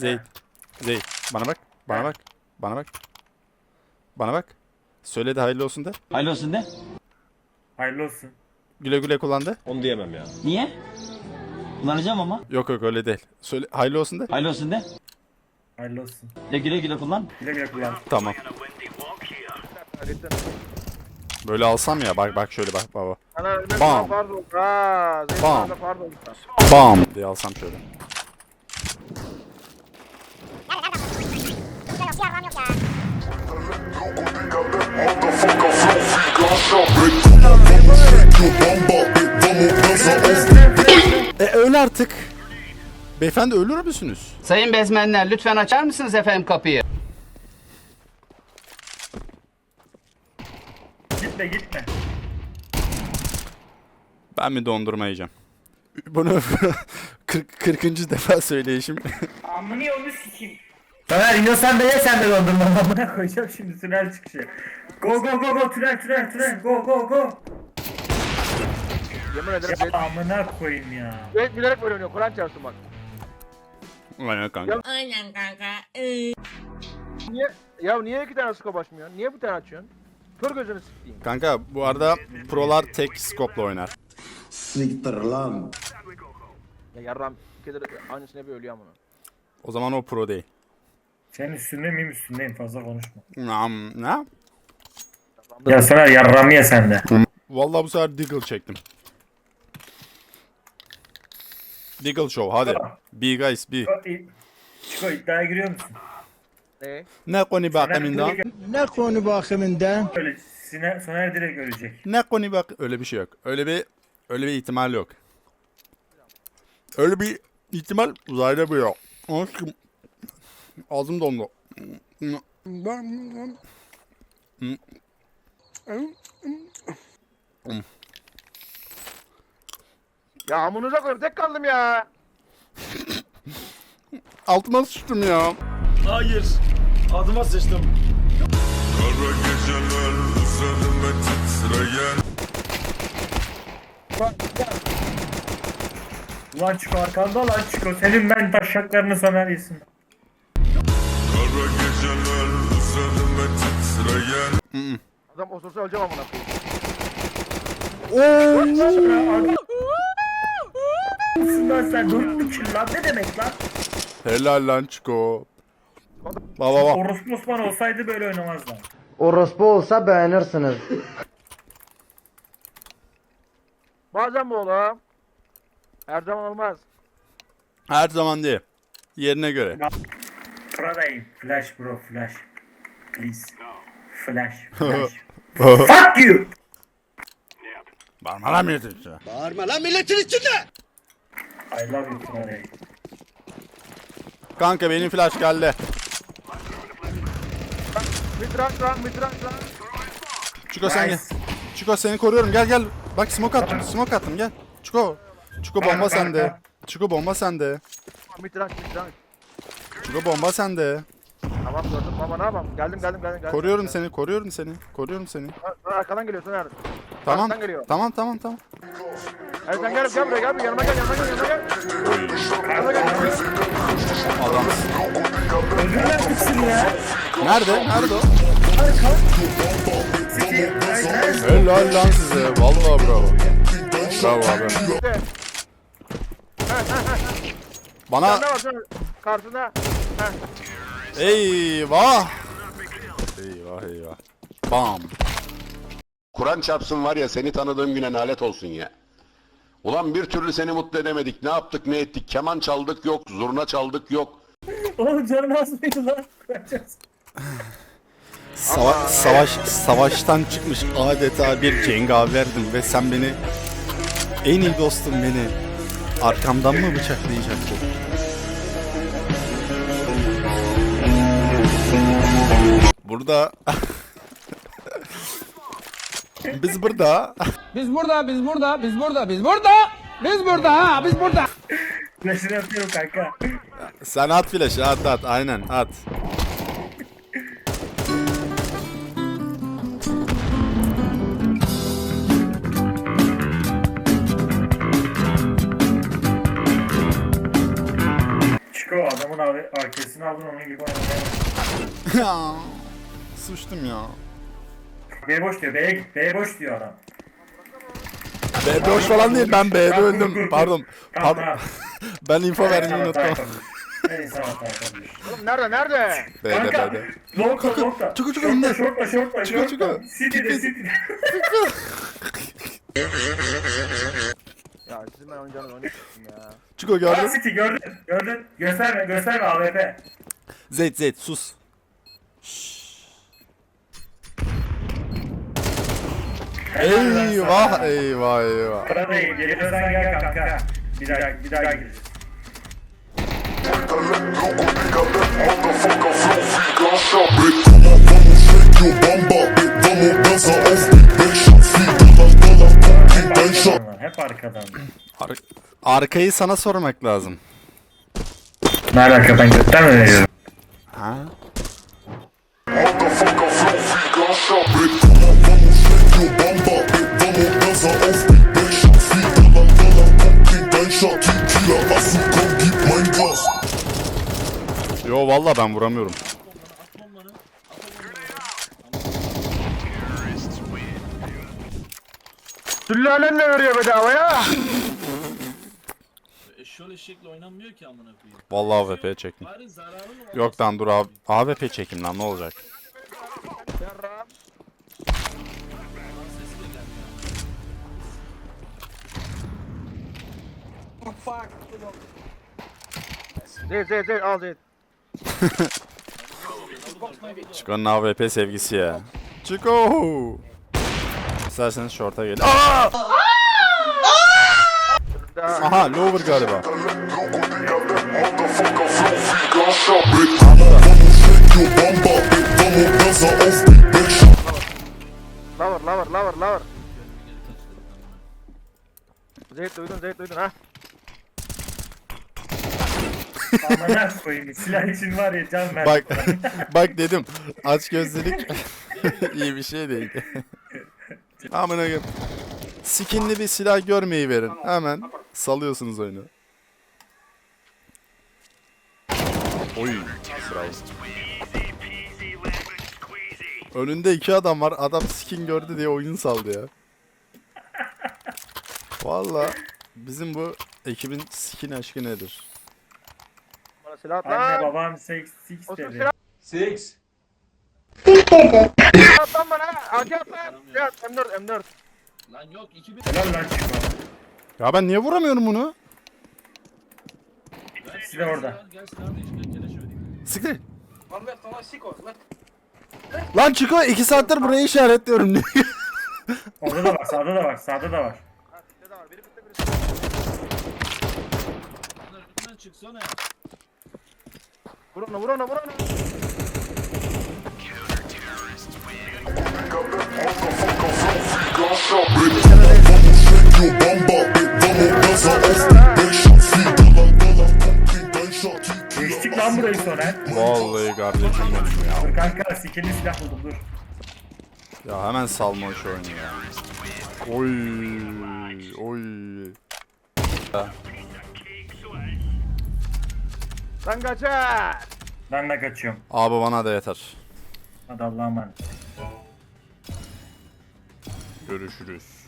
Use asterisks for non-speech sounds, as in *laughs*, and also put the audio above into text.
Zeyd. Zeyd. Bana bak. Bana bak. Bana bak. Bana bak. Söyledi hayırlı olsun de. Hayırlı olsun de. Hayırlı olsun. Güle güle kullandı. Onu diyemem ya. Niye? Kullanacağım ama. Yok yok öyle değil. Söyle hayırlı olsun de. Hayırlı olsun de. Hayırlı olsun. De güle güle kullan. Güle güle kullan. Tamam. Böyle alsam ya bak bak şöyle bak baba. Bam. Bam. Bam diye alsam şöyle. E öyle artık. Beyefendi ölür müsünüz? Sayın bezmenler lütfen açar mısınız efendim kapıyı? Gitme gitme. Ben mi dondurma yiyeceğim? Bunu *laughs* 40. 40. defa söyleyişim. Amını onu sikeyim. Ömer iniyorsan da ye sen de dondurma. *laughs* Amına koyacağım şimdi tünel çıkışı. Go go go go tünel tünel tünel go go go. Yemin ederim Ya amına koyayım ya. Zeynep bilerek böyle oynuyor. Kur'an çarpsın bak. Aynen kanka. Aynen kanka. Ee, Niye? Ya niye iki tane skop açmıyorsun? Niye bir tane açıyorsun? Kör gözünü sikeyim. Kanka bu arada prolar tek skopla oynar. Siktir lan. Ya yarram bir kere bir ölüyor amına. O zaman o pro değil. Senin üstünde miyim üstündeyim fazla konuşma. Nam, ne? Ya sana yarram ye sen de. Vallahi bu sefer Deagle çektim. Deagle Show hadi. Be guys be. Çıko iddiaya giriyor musun? Ne? Ne konu bakımından? Ne konu bakımından? Öyle Sine, Soner direkt ölecek. Ne konu bak? Öyle bir şey yok. Öyle bir öyle bir ihtimal yok. Öyle bir ihtimal uzayda bu yok. Aşkım. Ağzım dondu. Ya amınıza koyayım tek kaldım ya. Altıma sıçtım ya. Hayır. Adıma sıçtım. Kara geceler üzerime titreyen Ulan Çıko arkanda lan Çıko. Senin ben taşaklarını Soner yesin. Kara geceler üzerime titreyen Adam osursa öleceğim amına koyayım. Lan sen dört kill lan ne demek lan? Helal lan Çiko. Baba baba. Orospu Osman olsaydı böyle oynamazlar. Orospu olsa beğenirsiniz. Bazen bu oğlum. Her zaman olmaz. Her zaman değil. Yerine göre. Pradayım. Flash bro flash. Please. Flash. *laughs* Flash. Fuck you. Bağırma lan milletin içine. I love you Praday. Kanka benim flash geldi. Mitrak lan mitrak lan. Çiko sen gel. Çiko seni koruyorum gel gel. Bak smoke attım smoke attım gel. Çiko. Çiko bomba sende. Çiko bomba sende. Mitrak mitrak. Çiko bomba sende. Tamam gördüm baba ne yapalım. Geldim geldim geldim. geldim. Koruyorum Geldim. seni koruyorum seni. Koruyorum seni. Ha, ha, Arkadan geliyor Soner. Tamam. Arkadan geliyor. Tamam tamam tamam. Hadi sen gel gel buraya gel buraya yanıma gel yanıma gel yanıma gel. Yanıma gel. Adamsın. Öldürme kızsın ya. Nerede? Nerede o? Nice. Helal lan size. Vallahi bravo. Bravo abi. Bana Ne var Soner? Karşında. Eyvah. Eyvah eyvah. Bam. Kur'an çarpsın var ya seni tanıdığım güne nalet olsun ya. Ulan bir türlü seni mutlu edemedik. Ne yaptık ne ettik. Keman çaldık yok. Zurna çaldık yok. Oğlum canın az mıydı lan? Sava- savaş savaştan çıkmış adeta bir cengaverdim ve sen beni en iyi dostum beni arkamdan mı bıçaklayacaktın? Burada biz burada Biz burada, biz burada, biz burada, biz burada. Biz burada ha, biz burada. Flash'ını atıyorum kanka. sen at flaşı at at aynen at. Çıko adamın abi arkasını aldın onun gibi oynamaya. *laughs* *laughs* Sıçtım ya. B boş diyor. B'ye git. B boş diyor adam. B boş falan değil ben B'de Tamam, dur, dur, öldüm. dur. Pardon. Tamam Pardon. tamam. *laughs* Ben info vermeyi unuttum. Her insan hata yapabilir. Oğlum nerede nerede? B'de Kanka, B'de. Longta longta. çıkı, çıkı, Şortla önde. şortla şortla Çıkı, çıkı. City'de City'de. Ya sizin ben oynayacağınız oynayacaksın ya. Çıko Aa gördün. City gördün. Gördün. Gösterme gösterme AWP. Zeyt Zeyt sus. Eyvah eyvah eyvah. Para değil. Gelirsen gel kanka. Bir daha bir daha gireceğiz. Hep arkadan. Ar- arkayı sana sormak lazım. Ne alaka ben götten mi veriyorum? Ha? Yo valla ben vuramıyorum. Süllalenle veriyor bedavaya. Eşyol eşekle oynanmıyor ki amına koyayım. Vallahi AWP çektim. Bari zararın olmaz. Yok lan dur abi. AWP çekim lan ne olacak? Zeyt Zeyt Zeyt al Zeyt. *laughs* Chico'nun AWP sevgisi ya. Chico! İsterseniz short'a gelin. Aa! Aha lower galiba. Lover lover lover lover. Zeyt duydun Zeyt duydun ha. Amına koyayım. Silah için var ya can ver. Bak *laughs* bak dedim. Aç gözlülük *laughs* iyi bir şey değil. Amına koyayım. Skinli bir silah görmeyi verin. Hemen salıyorsunuz oyunu. Oy. Bravo. Önünde iki adam var. Adam skin gördü diye oyunu saldı ya. Valla bizim bu ekibin skin aşkı nedir? Silah Anne lan. babam six six Osman dedi. silah Six. at lan bana. AK at lan. Silah at, M4 M4. Lan yok 2000. Helal lan çıkma. Ya ben niye vuramıyorum bunu? Silah orada. Gel silah keleş. Siktir. Lan Chico 2 saattir burayı işaretliyorum. *laughs* Orada da var, sağda da var, sağda da var. Ha silah da var. Biri bitti biri. Bunlar bütünden çıksana ya. Vur onu vur onu vur onu. Geçtik lan burayı sonra. Vallahi kardeşim benim ya. Dur kanka sikeli silah buldum dur. Ya hemen salma şu oyunu ya. Oy oy. Lan kaçar. Ben de kaçıyorum. Abi bana da yeter. Hadi Allah'a emanet. Görüşürüz.